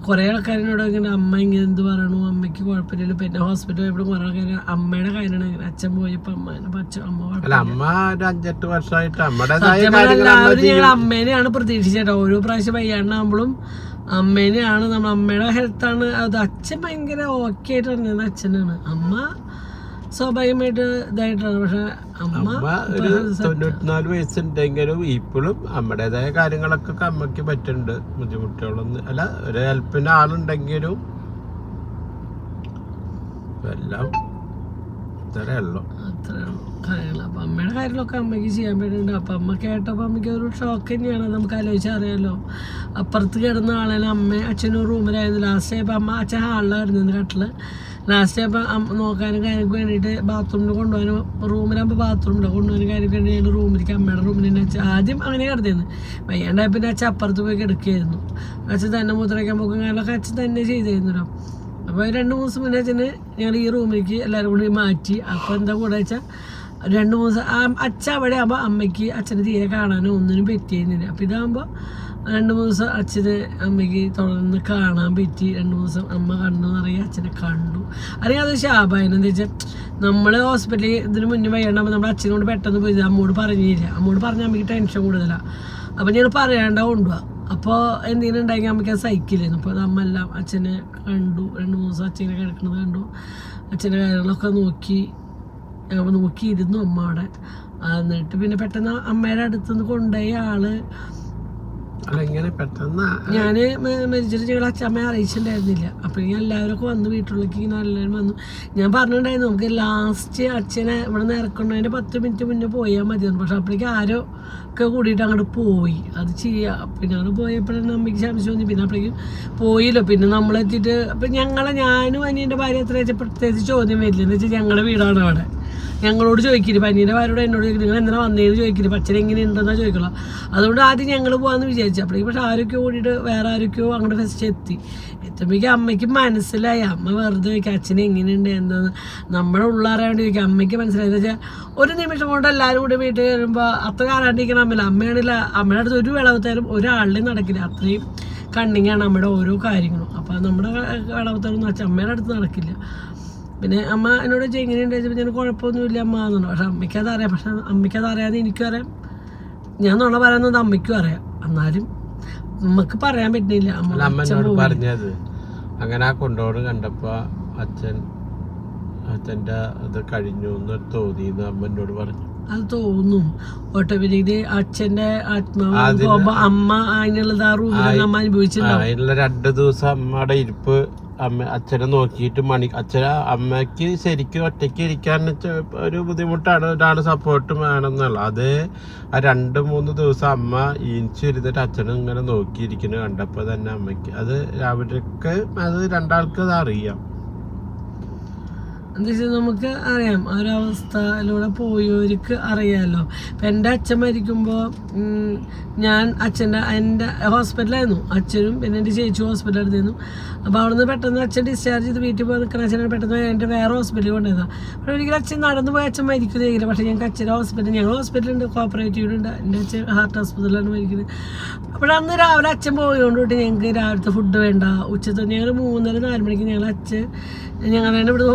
കുറേ ആൾക്കാരിനോട് ഇങ്ങനെ അമ്മ ഇങ്ങനെ എന്ത് പറയണു? അമ്മയ്ക്ക് കുഴപ്പമില്ലല്ലോ. പിന്നെ ഹോസ്പിറ്റലിൽ എവിടെ കുറേ ആൾക്കാർ അമ്മയുടെ കാര്യമാണ് അച്ഛൻ പോയപ്പോൾ അമ്മേനെ അച്ഛൻ അമ്മ അമ്മ ഒരു അഞ്ചെട്ട് വർഷമായിട്ട് അമ്മ എല്ലാവരും ഞങ്ങൾ അമ്മേനെയാണ് പ്രതീക്ഷിച്ചേട്ടോ ഓരോ പ്രാവശ്യം വയ്യാണ്ടാകുമ്പോഴും അമ്മേനെയാണ് നമ്മൾ അമ്മയുടെ ഹെൽത്താണ് അത് അച്ഛൻ ഭയങ്കര ഓക്കെ ആയിട്ട് പറഞ്ഞത് അച്ഛനാണ്. അമ്മ സ്വാഭാവികമായിട്ട് ഇതായിട്ടാണ്. പക്ഷെ അമ്മ ഒരു തൊണ്ണൂറ്റിനാല് വയസ്സുണ്ടെങ്കിലും ഇപ്പോഴും അമ്മയുടേതായ കാര്യങ്ങളൊക്കെ അമ്മയ്ക്ക് പറ്റുന്നുണ്ട്. ബുദ്ധിമുട്ടുകളൊന്നും അല്ല ഒരു ഹെൽപ്പിന് ആളുണ്ടെങ്കിലും എല്ലാം ഇത്രേ ഉള്ളു. അത്രയാണ് കാര്യങ്ങൾ അപ്പം അമ്മയുടെ കാര്യങ്ങളൊക്കെ അമ്മയ്ക്ക് ചെയ്യാൻ പറ്റുന്നുണ്ട്. അപ്പം അമ്മ കേട്ടപ്പോൾ അമ്മയ്ക്ക് ഒരു ഷോക്ക് തന്നെയാണ്. നമുക്ക് ആലോചിച്ചറിയാലോ അപ്പുറത്ത് കിടന്ന ആളെ അമ്മ അച്ഛനും റൂമിലായിരുന്നു ലാസ്റ്റ് ആയപ്പോൾ അമ്മ അച്ഛൻ ഹാളിലായിരുന്നു കട്ടിൽ ലാസ്റ്റ് അപ്പം നോക്കാനും കാര്യങ്ങൾക്ക് വേണ്ടിയിട്ട് ബാത്റൂമിൽ കൊണ്ടുപോകാനും റൂമിലാകുമ്പോൾ ബാത്റൂമിൽ കൊണ്ടുപോകാനും കാര്യങ്ങൾക്ക് വേണ്ടി റൂമിലേക്ക് അമ്മയുടെ റൂമിൽ തന്നെ അച്ഛൻ ആദ്യം അങ്ങനെ കിടത്തിയിരുന്നു വയ്യാണ്ടായ പിന്നെ അച്ഛൻ അപ്പുറത്ത് പോയി കിടക്കുകയായിരുന്നു അച്ഛൻ തന്നെ മുദ്രയ്ക്കാൻ പോകും കാര്യങ്ങളൊക്കെ അച്ഛൻ തന്നെ ചെയ്തിരുന്നല്ലോ. അപ്പോൾ രണ്ട് മൂന്ന് ദിവസം മുന്നേ അച്ഛന് ഞങ്ങൾ ഈ റൂമിലേക്ക് എല്ലാവരും കൂടി മാറ്റി. അപ്പോൾ എന്താ കൂടെ വെച്ചാൽ രണ്ട് മൂന്ന് ദിവസം അച്ഛൻ അവിടെ ആകുമ്പോൾ അമ്മയ്ക്ക് അച്ഛനെ തീരെ കാണാനോ ഒന്നിനും പറ്റിയിരുന്നില്ല. അപ്പോൾ ഇതാകുമ്പോൾ രണ്ട് മൂന്ന് ദിവസം അച്ഛനെ അമ്മയ്ക്ക് തുടർന്ന് കാണാൻ പറ്റി. രണ്ട് മൂന്ന് ദിവസം അമ്മ കണ്ടു എന്നറിയാം അച്ഛനെ കണ്ടു. അത് ശാപായനം എന്താ വെച്ചാൽ നമ്മൾ ഹോസ്പിറ്റലിൽ ഇതിന് മുന്നേ വയ്യാണ്ടാകുമ്പോൾ നമ്മുടെ അച്ഛനോട് പെട്ടെന്ന് പോയി അമ്മോട് പറഞ്ഞില്ല. അമ്മോട് പറഞ്ഞ അമ്മയ്ക്ക് ടെൻഷൻ കൂടുതലാണ് അപ്പോൾ ഞാൻ പറയാണ്ട കൊണ്ടുപോവാ അപ്പോൾ എന്തെങ്കിലും ഉണ്ടായെങ്കിൽ അമ്മയ്ക്ക് അത് സഹിക്കില്ലായിരുന്നു. അപ്പോൾ അമ്മ അച്ഛനെ കണ്ടു. രണ്ട് മൂന്ന് ദിവസം അച്ഛനെ കിടക്കുന്നത് കണ്ടു. അച്ഛന്റെ കാര്യങ്ങളൊക്കെ നോക്കി. നോക്കിയിരുന്നു അമ്മ അവിടെ. എന്നിട്ട് പിന്നെ പെട്ടെന്ന് അമ്മയുടെ അടുത്തുനിന്ന് കൊണ്ടുപോയി ആൾ അല്ല ഇങ്ങനെ പെട്ടെന്ന് ഞാൻ മരിച്ചിട്ട് ഞങ്ങൾ അച്ഛമ്മയെ അറിയിച്ചിട്ടുണ്ടായിരുന്നില്ല. ഞാൻ എല്ലാവരും വന്ന് വീട്ടിലേക്ക് ഇങ്ങനെ എല്ലാവരും വന്നു. ഞാൻ പറഞ്ഞിട്ടുണ്ടായിരുന്നു നമുക്ക് ലാസ്റ്റ് അച്ഛനെ ഇവിടെ നിന്ന് ഇറക്കുന്നതിന്റെ പത്ത് മിനിറ്റ് മുന്നേ പോയാൽ മതിയായിരുന്നു പക്ഷെ അപ്പോഴേക്കും ആരോ ഒക്കെ കൂടിയിട്ട് അങ്ങോട്ട് പോയി. അത് ചെയ്യാം. പിന്നെ അങ്ങോട്ട് പോയപ്പോഴാണ് അമ്മയ്ക്ക് ശമിച്ചു തോന്നി. പിന്നെ അപ്പോഴേക്കും പോയില്ലോ. പിന്നെ നമ്മളെത്തിയിട്ട് അപ്പം ഞങ്ങളെ ഞാനും അനിയന്റെ ഭാര്യ വെച്ചാൽ പ്രത്യേകിച്ച് ചോദ്യം വരില്ല. എന്ന് വെച്ചാൽ ഞങ്ങളുടെ വീടാണ് അവിടെ. ഞങ്ങളോട് ചോദിക്കരുത്. പനീന്റെ ഭാര്യയോട് എന്നോട് ചോദിക്കും നിങ്ങൾ എന്തിനാ വന്നേന്ന് ചോദിക്കരുത്? എങ്ങനെ ഉണ്ടെന്നാ ചോദിക്കുള്ളൂ അതുകൊണ്ട് ആദ്യം ഞങ്ങൾ പോകാമെന്ന് വിചാരിച്ചു. അപ്പോഴേക്കും പക്ഷെ ആരൊക്കെയോ കൂടിയിട്ട് വേറെ ആരൊക്കെയോ അങ്ങോട്ട് ഫസ്റ്റ് എത്തി. എത്തുമ്പോഴേക്കും അമ്മയ്ക്ക് മനസ്സിലായി. അമ്മ വെറുതെ ചോദിക്കുക അച്ഛനെ എങ്ങനെയുണ്ട്? എന്താന്ന്? നമ്മുടെ ഉള്ളാറായോണ്ട് ചോദിക്കുക അമ്മയ്ക്ക് മനസ്സിലായി. വെച്ചാൽ ഒരു നിമിഷം കൊണ്ട് എല്ലാവരും കൂടി വീട്ടിൽ വരുമ്പോൾ അത്ര കാലാണ്ടിരിക്കണം അമ്മയില്ല. അമ്മയാണില്ല അമ്മയുടെ അടുത്ത് ഒരു വിളവത്താലും ഒരാളുടെയും നടക്കില്ല. അത്രയും കണ്ണിങ്ങാണ് നമ്മുടെ ഓരോ കാര്യങ്ങളും. അപ്പോൾ നമ്മുടെ വിളവത്താലും അച്ഛൻ അമ്മയുടെ അടുത്ത് നടക്കില്ല. പിന്നെ അമ്മ എന്നോട് ചോദിച്ചു എങ്ങനെയുണ്ട്? ചോദിച്ചപ്പോൾ ഞാൻ കുഴപ്പമൊന്നുമില്ല അമ്മ എന്നുണ്ട് പക്ഷെ അമ്മയ്ക്ക് അതറിയാം പക്ഷെ അമ്മയ്ക്ക് അതറിയാതെ എനിക്കും അറിയാം. ഞാൻ നുണ പറയുന്നത് അമ്മയ്ക്കും അറിയാം. എന്നാലും നമുക്ക് പറയാൻ പറ്റുന്നില്ല. അമ്മ പറഞ്ഞത് അങ്ങനെ ആ കൊണ്ടോട് കണ്ടപ്പോ അച്ഛൻ അച്ഛന്റെ അത് കഴിഞ്ഞു എന്ന് തോന്നിയെന്ന് അമ്മ എന്നോട് പറഞ്ഞു. അത് തോന്നും. ഓട്ടോമാറ്റിക്കലി അച്ഛന്റെ ആത്മാവ് പോകുമ്പോ അമ്മ അതിനുള്ളത് ആ റൂമിൽ അമ്മ അനുഭവിച്ചിട്ടുണ്ടാവും അതിനുള്ള രണ്ട് ദിവസം അമ്മയുടെ ഇരിപ്പ്. അമ്മ അച്ഛനെ നോക്കിയിട്ട് മണി അച്ഛനെ അമ്മയ്ക്ക് ശരിക്കും ഒറ്റയ്ക്ക് ഇരിക്കാൻ ഒരു ബുദ്ധിമുട്ടാണ് ഒരാൾ സപ്പോർട്ട് വേണമെന്നുള്ള അത് ആ രണ്ട് മൂന്ന് ദിവസം അമ്മ ഇരുന്നിട്ട് അച്ഛനും ഇങ്ങനെ നോക്കിയിരിക്കുന്നത് കണ്ടപ്പോൾ തന്നെ അമ്മയ്ക്ക്. അത് രാവിലേക്ക് അത് രണ്ടാൾക്ക് അത് അറിയാം. എന്താ വെച്ചാൽ നമുക്ക് അറിയാം. ആ ഒരു അവസ്ഥയിലൂടെ പോയവർക്ക് അറിയാമല്ലോ ഇപ്പം എന്റെ അച്ഛൻ മരിക്കുമ്പോൾ ഞാൻ അച്ഛന്റെ എന്റെ ഹോസ്പിറ്റലായിരുന്നു അച്ഛനും പിന്നെ എന്റെ ചേച്ചി ഹോസ്പിറ്റലായിരുന്നു അപ്പോൾ അവിടുന്ന് പെട്ടെന്ന് അച്ഛൻ ഡിസ്ചാർജ് ചെയ്ത് വീട്ടിൽ പോയി നിൽക്കുന്ന അച്ഛനെ പെട്ടെന്ന് എന്റെ വേറെ ഹോസ്പിറ്റലിൽ കൊണ്ടുവന്നതാണ് അപ്പോൾ ഒരിക്കലും അച്ഛൻ നടന്നു പോയി അച്ഛൻ മരിക്കുന്നില്ല പക്ഷേ ഞങ്ങൾക്ക് അച്ഛന്റെ ഹോസ്പിറ്റൽ ഞങ്ങൾ ഹോസ്പിറ്റലുണ്ട് കോപ്പറേറ്റീവിലുണ്ട് എന്റെ അച്ഛൻ ഹാർട്ട് ഹോസ്പിറ്റലാണ് മരിക്കുന്നത്. അപ്പോൾ അന്ന് രാവിലെ അച്ഛൻ പോയതുകൊണ്ട് തൊട്ട് ഞങ്ങൾക്ക് രാവിലത്തെ ഫുഡ് വേണ്ട. ഉച്ചത്തെ ഞങ്ങൾ മൂന്നര നാല് മണിക്ക് ഞങ്ങൾ അച്ഛൻ ഞങ്ങളുടെ ഇവിടെ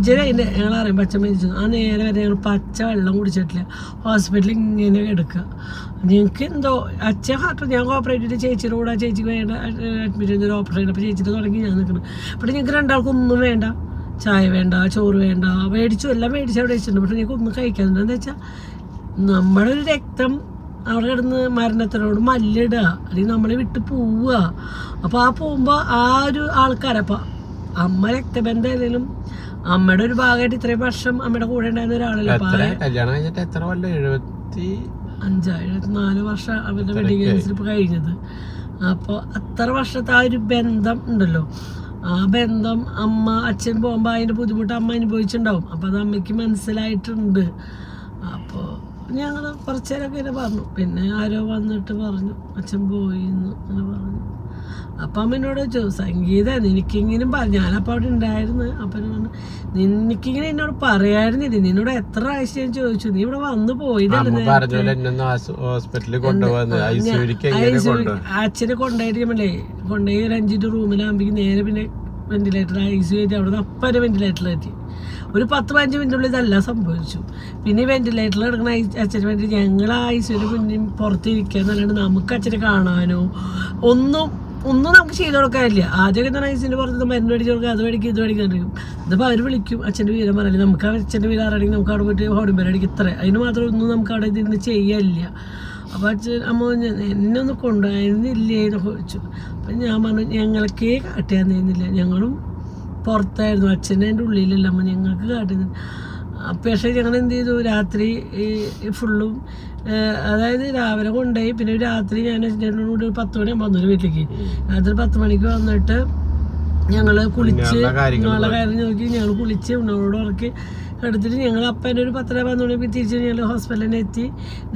അഞ്ചര അതിന്റെ ഞങ്ങൾ അറിയുമ്പോൾ അച്ഛൻ മരിച്ചു ആ നേരെ വരെ ഞങ്ങൾ പച്ച വെള്ളം കുടിച്ചിട്ടില്ല. ഹോസ്പിറ്റലിൽ ഇങ്ങനെ കിടക്കുക ഞങ്ങൾക്ക് എന്തോ അച്ഛൻ ഹാർട്ട് ഞാൻ കോപ്പറേറ്റീവ് ചേച്ചിയുടെ കൂടെ ചേച്ചിക്ക് വേണ്ട അഡ്മിറ്റ് ചെയ്തൊരു ഓപ്പറേഷൻ അപ്പോൾ ചേച്ചിയുടെ തുടങ്ങി ഞാൻ നിൽക്കണം. അപ്പോൾ ഞങ്ങൾക്ക് രണ്ടാൾക്കും ഒന്നും വേണ്ട. ചായ വേണ്ട ചോറ് വേണ്ട. മേടിച്ചു എല്ലാം മേടിച്ച് അവിടെ വെച്ചിട്ടുണ്ട്. പക്ഷേ ഞങ്ങൾക്ക് ഒന്നും കഴിക്കാനുണ്ട് എന്താ വെച്ചാൽ നമ്മുടെ ഒരു രക്തം അവിടെ കിടന്ന് മരണത്തിനോട് മല്ലിടുക. അല്ലെങ്കിൽ നമ്മളെ വിട്ട് പോവുക. അപ്പോൾ ആ പോകുമ്പോൾ ആ ഒരു ആൾക്കാരപ്പം അമ്മ രക്തബന്ധം ആയാലും അമ്മയുടെ ഒരു ഭാഗമായിട്ട് ഇത്രയും വർഷം അമ്മയുടെ കൂടെ ഉണ്ടായിരുന്ന ഒരാളല്ലേ? കല്യാണം കഴിഞ്ഞിട്ട് എത്ര കൊല്ലം? എഴുപത്തി അഞ്ചാ എഴുപത്തിനാല് വർഷം അവരുടെ വെഡിങ് ആനിവേഴ്സറി ഇപ്പോൾ കഴിഞ്ഞത്. അപ്പോൾ അത്ര വർഷത്തെ ആ ഒരു ബന്ധം ഉണ്ടല്ലോ. ആ ബന്ധം അമ്മ അച്ഛൻ പോകുമ്പോൾ അതിന്റെ ബുദ്ധിമുട്ട് അമ്മ അനുഭവിച്ചിട്ടുണ്ടാവും. അപ്പോൾ അത് അമ്മയ്ക്ക് മനസ്സിലായിട്ടുണ്ട്. അപ്പോൾ ഞങ്ങൾ കുറച്ച് നേരമൊക്കെ ഇങ്ങനെ പറഞ്ഞു. പിന്നെ ആരോ വന്നിട്ട് പറഞ്ഞു അച്ഛൻ പോയി എന്ന് അങ്ങനെ പറഞ്ഞു. അപ്പം അമ്മ എന്നോട് ചോദിച്ചു സംഗീത നിനക്കിങ്ങനെ പറഞ്ഞു ഞാനപ്പോൾ അവിടെ ഉണ്ടായിരുന്നു. അപ്പം പറഞ്ഞു നിനക്കിങ്ങനെ എന്നോട് പറയായിരുന്നില്ല? നിന്നോട് എത്ര പ്രാവശ്യം ഞാൻ ചോദിച്ചു? നീ ഇവിടെ വന്നു കൊണ്ടു അച്ഛനെ കൊണ്ടുപോയിട്ട് കൊണ്ടുപോയി ഒരു അഞ്ചിന്റെ റൂമിലാകുമ്പോഴേക്കും നേരെ പിന്നെ വെന്റിലേറ്റർ ഐ സി കയറ്റി അവിടെ നിന്ന് വെന്റിലേറ്ററിൽ വെന്റിലേറ്ററിലെത്തി ഒരു പത്ത് പതിനഞ്ച് മിനിറ്റുള്ളിൽ ഇതെല്ലാം സംഭവിച്ചു. പിന്നെ വെന്റിലേറ്ററിൽ എടുക്കുന്ന അച്ഛന് വേണ്ടി ഞങ്ങൾ ആ ഐ സിയുടെ മുന്നിൽ പുറത്തിരിക്കുക എന്നല്ലാണ്ട് നമുക്ക് അച്ഛനെ കാണാനോ ഒന്നും ഒന്നും നമുക്ക് ചെയ്ത് കൊടുക്കാനില്ല ആദ്യമൊക്കെ തന്നെ ഐസിന്റെ പുറത്ത് മരുന്ന് മേടിച്ച് കൊടുക്കുക അത് മേടിക്കും ഇത് മേടിക്കാൻ പറയും. ഇതിപ്പോൾ അവർ വിളിക്കും അച്ഛന്റെ വീരം പറയില്ല നമുക്ക് അച്ഛന്റെ വീരം അറിയണമെങ്കിൽ നമുക്ക് അവിടെ പോയിട്ട് ഹോഡി പേരടിക്ക് ഇത്ര. അതിന് മാത്രം ഒന്നും നമുക്ക് അവിടെ ഇതിന്ന് ചെയ്യാനില്ല. അപ്പോൾ അച്ഛൻ അമ്മ എന്നൊന്നും എന്നെ ഒന്ന് എന്നൊക്കെ ചോദിച്ചു. അപ്പം ഞാൻ പറഞ്ഞു ഞങ്ങൾക്കേ കാട്ടിയാൻ തന്നില്ല ഞങ്ങളും പുറത്തായിരുന്നു. അച്ഛന്റെ എന്റെ ഉള്ളിലല്ല. അമ്മ ഞങ്ങൾക്ക് കാട്ടുന്നില്ല പക്ഷേ ഞങ്ങൾ എന്ത് ചെയ്തു? രാത്രി ഫുള്ളും അതായത് രാവിലെ കൊണ്ടുപോയി പിന്നെ രാത്രി ഞാൻ കൂടി ഒരു പത്ത് മണിയാകുമ്പോൾ വന്നു ഒരു വീട്ടിലേക്ക്. രാത്രി പത്ത് മണിക്ക് വന്നിട്ട് ഞങ്ങൾ കുളിച്ച് ഞങ്ങളെ കാര്യം നോക്കി ഞങ്ങൾ കുളിച്ച് ഉണ്ണോട് ഉറക്കി എടുത്തിട്ട് ഞങ്ങൾ അപ്പന്റെ ഒരു പത്തര പന്ത്രണ്ട് മണിക്ക് തിരിച്ച് ഞങ്ങൾ ഹോസ്പിറ്റലിൽ എത്തി.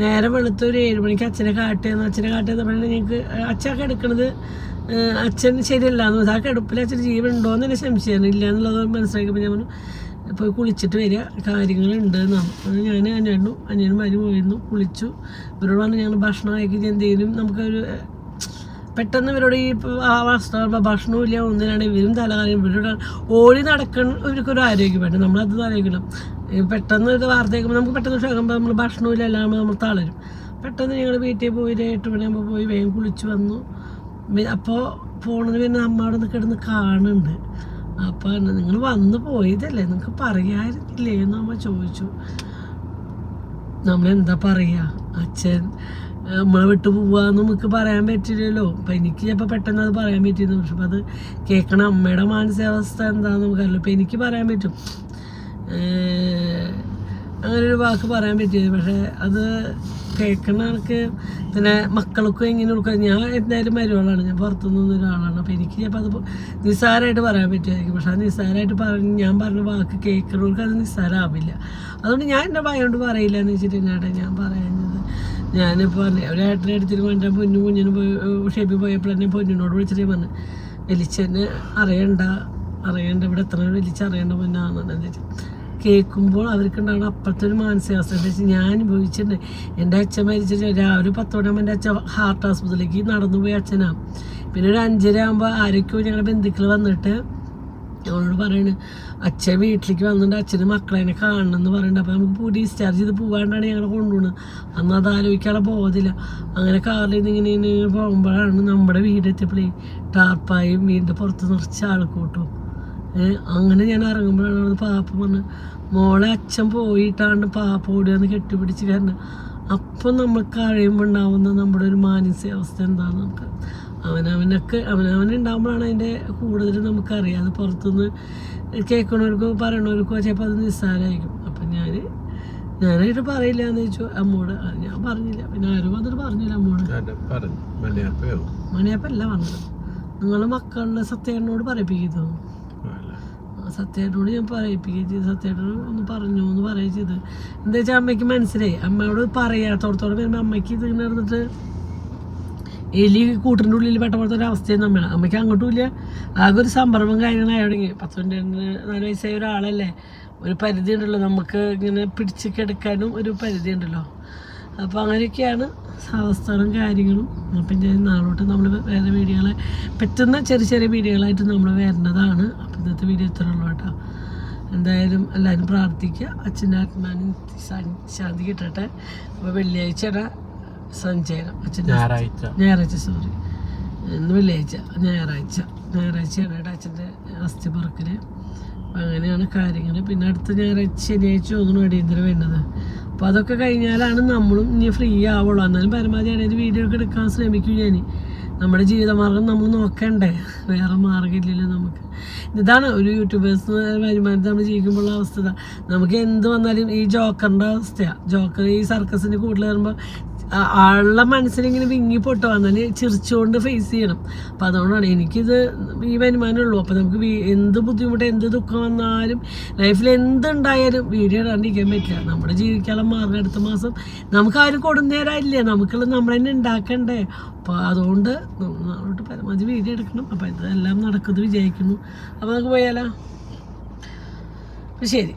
നേരെ വെളുത്ത് ഒരു ഏഴ് മണിക്ക് അച്ഛനെ കാട്ടിയെന്ന് അച്ഛനെ കാട്ടിയെന്ന് ഞങ്ങൾക്ക് അച്ഛനൊക്കെ എടുക്കണത് അച്ഛൻ ശരിയല്ല എന്ന് പറഞ്ഞു. ആ കിടപ്പിൽ അച്ഛൻ ജീവൻ ഉണ്ടോ എന്ന് തന്നെ സംശയമാണ് ഇല്ല എന്നുള്ളത് മനസ്സിലാക്കിയപ്പോൾ ഞാൻ പറഞ്ഞു പോയി കുളിച്ചിട്ട് വരിക. കാര്യങ്ങളുണ്ട്. എന്നാണ് ഞാൻ അനിയനും മരി പോയിരുന്നു. കുളിച്ചു. ഇവരോട് പറഞ്ഞു ഞങ്ങൾ ഭക്ഷണം കഴിക്കുന്ന എന്തെങ്കിലും നമുക്കൊരു പെട്ടെന്ന് ഇവരോട് ഈ ആ വസ്ത്ര ഇല്ല ഒന്നിനാണ്. ഇവരും തലകാലം ഇവരോട് ഓടി നടക്കണം ഇവർക്കൊരു ആരോഗ്യം വേണ്ട. നമ്മളത് ആലോചിക്കണം ഈ പെട്ടെന്ന് ഒരു വാർത്ത കേൾക്കുമ്പോൾ നമുക്ക് പെട്ടെന്ന് ഷോക്കുമ്പോൾ നമ്മൾ ഭക്ഷണമില്ല എല്ലാം നമ്മൾ തളരും. പെട്ടെന്ന് ഞങ്ങൾ വീട്ടിൽ പോയി എട്ട് മണിയാകുമ്പോൾ പോയി വേഗം കുളിച്ച് വന്നു. അപ്പോൾ ഫോണിൽ പിന്നെ അമ്മ അവിടെ നിന്ന് കിടന്ന് കാണുന്നുണ്ട്. അപ്പോൾ നിങ്ങൾ വന്നു പോയതല്ലേ? നിങ്ങൾക്ക് പറയാറില്ലേ എന്ന് അമ്മ ചോദിച്ചു. നമ്മളെന്താ പറയുക അച്ഛൻ നമ്മളെ വിട്ടു പോവാന്ന് നമുക്ക് പറയാൻ പറ്റില്ലല്ലോ. അപ്പം എനിക്ക് ചിലപ്പോൾ പെട്ടെന്ന് അത് പറയാൻ പറ്റിയിരുന്നു. പക്ഷെ അത് കേൾക്കണ അമ്മയുടെ മാനസികാവസ്ഥ എന്താണെന്ന് നമുക്കറിയില്ല അപ്പം എനിക്ക് പറയാൻ പറ്റും. അങ്ങനെ ഒരു വാക്ക് പറയാൻ പറ്റിയത് പക്ഷേ അത് കേൾക്കുന്ന ആൾക്ക് പിന്നെ മക്കൾക്കും എങ്ങനെ കൊടുക്കുക ഞാൻ എന്തായാലും മരുവാളാണ് ഞാൻ പുറത്തുനിന്ന് ഒരാളാണ്. അപ്പോൾ എനിക്ക് ചിലപ്പോൾ അത് നിസ്സാരമായിട്ട് പറയാൻ പറ്റുമായിരിക്കും. പക്ഷെ അത് നിസ്സാരമായിട്ട് പറഞ്ഞ് ഞാൻ പറഞ്ഞ വാക്ക് കേൾക്കുന്നവർക്ക് അത് നിസ്സാരമാവില്ല അതുകൊണ്ട് ഞാൻ എന്റെ ഭയം കൊണ്ട് പറയില്ല എന്ന് വെച്ചിട്ട് ഞാൻ പറയുന്നത്. ഞാനിപ്പോൾ പറഞ്ഞു ഒരു ഏട്ടനെ എടുത്തിട്ട് കൊണ്ടാൽ പൊന്നു കുഞ്ഞിന് പോയി ഷേപ്പിൽ പോയപ്പോൾ തന്നെ പൊന്നിനോട് വിളിച്ചിട്ട് പറഞ്ഞു വലിച്ചെന്നെ അറിയണ്ട അറിയണ്ട ഇവിടെ എത്ര വലിച്ചറിയേണ്ട പൊന്നാണെന്നാണ് എന്താ വെച്ചാൽ കേൾക്കുമ്പോൾ അവർക്കുണ്ടാവുന്ന അപ്പുറത്തെ ഒരു മാനസികാവസ്ഥ. എന്താ വെച്ചാൽ ഞാൻ അനുഭവിച്ചിട്ടുണ്ട്. എന്റെ അച്ഛൻ മരിച്ചിട്ട് രാവിലെ പത്തോടാകുമ്പോൾ എന്റെ അച്ഛൻ ഹാർട്ട് ആസ്പത്രിയിലേക്ക് നടന്നു പോയി അച്ഛനാണ് പിന്നെ ഒരു അഞ്ചര ആകുമ്പോൾ ആരൊക്കെയോ ഞങ്ങളുടെ ബന്ധുക്കൾ വന്നിട്ട് ഞങ്ങളോട് പറയണ് അച്ഛൻ വീട്ടിലേക്ക് വന്നിട്ട് അച്ഛന് മക്കളെ കാണണം എന്ന് പറയുന്നുണ്ട് അപ്പോൾ നമുക്ക് പൂ ഡിസ്ചാർജ് ചെയ്ത് പോകാണ്ടാണ് ഞങ്ങളെ കൊണ്ടുപോകുന്നത് അന്ന് അത് ആലോചിക്കാനുള്ള ബോധമില്ല. അങ്ങനെ കാറിൽ നിന്ന് ഇങ്ങനെ ഇങ്ങനെ പോകുമ്പോഴാണ് നമ്മുടെ വീടെത്തിയപ്പോഴേ ടാർപ്പായും വീടിന്റെ പുറത്ത് നിറച്ച് ആൾക്കൂട്ടും അങ്ങനെ ഞാൻ ഇറങ്ങുമ്പോഴാണ് പാപ്പ പറഞ്ഞ് മോളെ അച്ഛൻ പോയിട്ടാണ് പാപ്പ ഓടിയെന്ന് കെട്ടിപ്പിടിച്ച് കാരണം അപ്പം നമുക്ക് കഴിയുമ്പോൾ ഉണ്ടാവുന്ന നമ്മുടെ ഒരു മാനസികാവസ്ഥ എന്താണെന്ന് നമുക്ക് അവനവനൊക്കെ അവനവനുണ്ടാകുമ്പോഴാണ് അതിന്റെ കൂടുതൽ നമുക്കറിയാം. അത് പുറത്തുനിന്ന് കേൾക്കണവർക്കോ പറയണവർക്കോ ചിലപ്പോൾ അത് നിസ്സാരമായിരിക്കും. അപ്പം ഞാൻ ഞാനായിട്ട് പറയില്ല എന്ന് ചോദിച്ചു. അമ്മോട് ഞാൻ പറഞ്ഞില്ല. പിന്നെ ആരും വന്നിട്ട് പറഞ്ഞില്ല അമ്മോട്. മണിയപ്പല്ല പറഞ്ഞത്. നിങ്ങൾ മക്കളുടെ സത്യേട്ടനോട് പറയിപ്പിക്കുന്നു. സത്യേട്ടനോട് ഞാൻ പറയിപ്പിക്കുകയും ചെയ്തു. സത്യേട്ടൻ ഒന്ന് പറഞ്ഞു എന്ന് പറയുകയും ചെയ്ത്. എന്താ വെച്ചാൽ അമ്മയ്ക്ക് മനസ്സിലായി. അമ്മയോട് പറയാത്തോടത്തോടെ വരുമ്പോൾ അമ്മയ്ക്ക് ഇത് ഇങ്ങനെ നടന്നിട്ട് എലി കൂട്ടിന്റെ ഉള്ളിൽ പെട്ട പോലത്തെ ഒരു അവസ്ഥയും നമ്മയാണ് അമ്മയ്ക്ക് അങ്ങോട്ടും ഇല്ല. ആകെ ഒരു സംഭ്രമം കാര്യങ്ങളായി തുടങ്ങി. പത്ത് നാല് വയസ്സായ ഒരാളല്ലേ. ഒരു പരിധി ഉണ്ടല്ലോ നമുക്ക് ഇങ്ങനെ പിടിച്ച് കിടക്കാനും ഒരു പരിധി ഉണ്ടല്ലോ അപ്പോൾ അങ്ങനെയൊക്കെയാണ് അവസ്ഥകളും കാര്യങ്ങളും. അപ്പം ഞാൻ നാളോട്ട് നമ്മൾ വേറെ വീഡിയോകളെ പറ്റുന്ന ചെറിയ ചെറിയ വീഡിയോകളായിട്ട് നമ്മൾ വരുന്നതാണ് അപ്പം ഇന്നത്തെ വീഡിയോ ഇത്ര ഉള്ളൂ കേട്ടോ. എന്തായാലും എല്ലാവരും പ്രാർത്ഥിക്കുക. അച്ഛന്റെ ആത്മാവിന് ശാ- ശാന്തി കിട്ടട്ടെ. അപ്പോൾ വെള്ളിയാഴ്ചയുടെ സഞ്ചയനം അച്ഛന്റെ ഞായറാഴ്ച. ഞായറാഴ്ച സോറി ഇന്ന് വെള്ളിയാഴ്ച ഞായറാഴ്ച. ഞായറാഴ്ചയാണ് കേട്ടോ അച്ഛന്റെ അസ്ഥി പറക്കൽ. അങ്ങനെയാണ് കാര്യങ്ങൾ പിന്നെ അടുത്ത ഞായറാഴ്ച ശനിയാഴ്ച തോന്നുന്നു അടിയന്തരം വരുന്നത്. അപ്പോൾ അതൊക്കെ കഴിഞ്ഞാലാണ് നമ്മളും ഇനി ഫ്രീ ആവുള്ളൂ. എന്നാലും പരമാവധി ഇടയിൽ വീഡിയോ ഒക്കെ എടുക്കാൻ ശ്രമിക്കും ഞാൻ നമ്മുടെ ജീവിതമാർഗം നമ്മൾ നോക്കണ്ടേ. വേറെ മാർഗമില്ലല്ലോ നമുക്ക്. ഇതാണ് ഒരു യൂട്യൂബേഴ്സ് വരുമാനത്തിൽ നമ്മൾ ജീവിക്കുമ്പോഴുള്ള അവസ്ഥ. നമുക്ക് എന്ത് വന്നാലും ഈ ജോക്കറിന്റെ അവസ്ഥയാണ് ജോക്കർ ഈ സർക്കസിന്റെ കൂടുതൽ വരുമ്പോൾ ആളുടെ മനസ്സിലിങ്ങനെ വിങ്ങി പൊട്ടു വന്നാൽ ചിരിച്ചുകൊണ്ട് ഫേസ് ചെയ്യണം. അപ്പം അതുകൊണ്ടാണ് എനിക്കിത് ഈ വരുമാനമുള്ളൂ. അപ്പം നമുക്ക് എന്ത് ബുദ്ധിമുട്ട് എന്ത് ദുഃഖം വന്നാലും ലൈഫിൽ എന്തുണ്ടായാലും വീഡിയോ ഇടാണ്ടിരിക്കാൻ പറ്റില്ല. നമ്മുടെ ജീവിക്കാനുള്ള മാർഗം അടുത്ത മാസം നമുക്ക് ആരും കൊടുന്നേരായില്ല നമുക്കുള്ള നമ്മൾ തന്നെ ഉണ്ടാക്കണ്ടേ? അപ്പോൾ അതുകൊണ്ട് നമ്മൾ നാളോട്ട് പരമാവധി വീഡിയോ എടുക്കണം. അപ്പോൾ ഇതെല്ലാം നടക്കുന്നത് വിചാരിക്കുന്നു. അപ്പോൾ നമുക്ക് പോയാലോ? ശരി.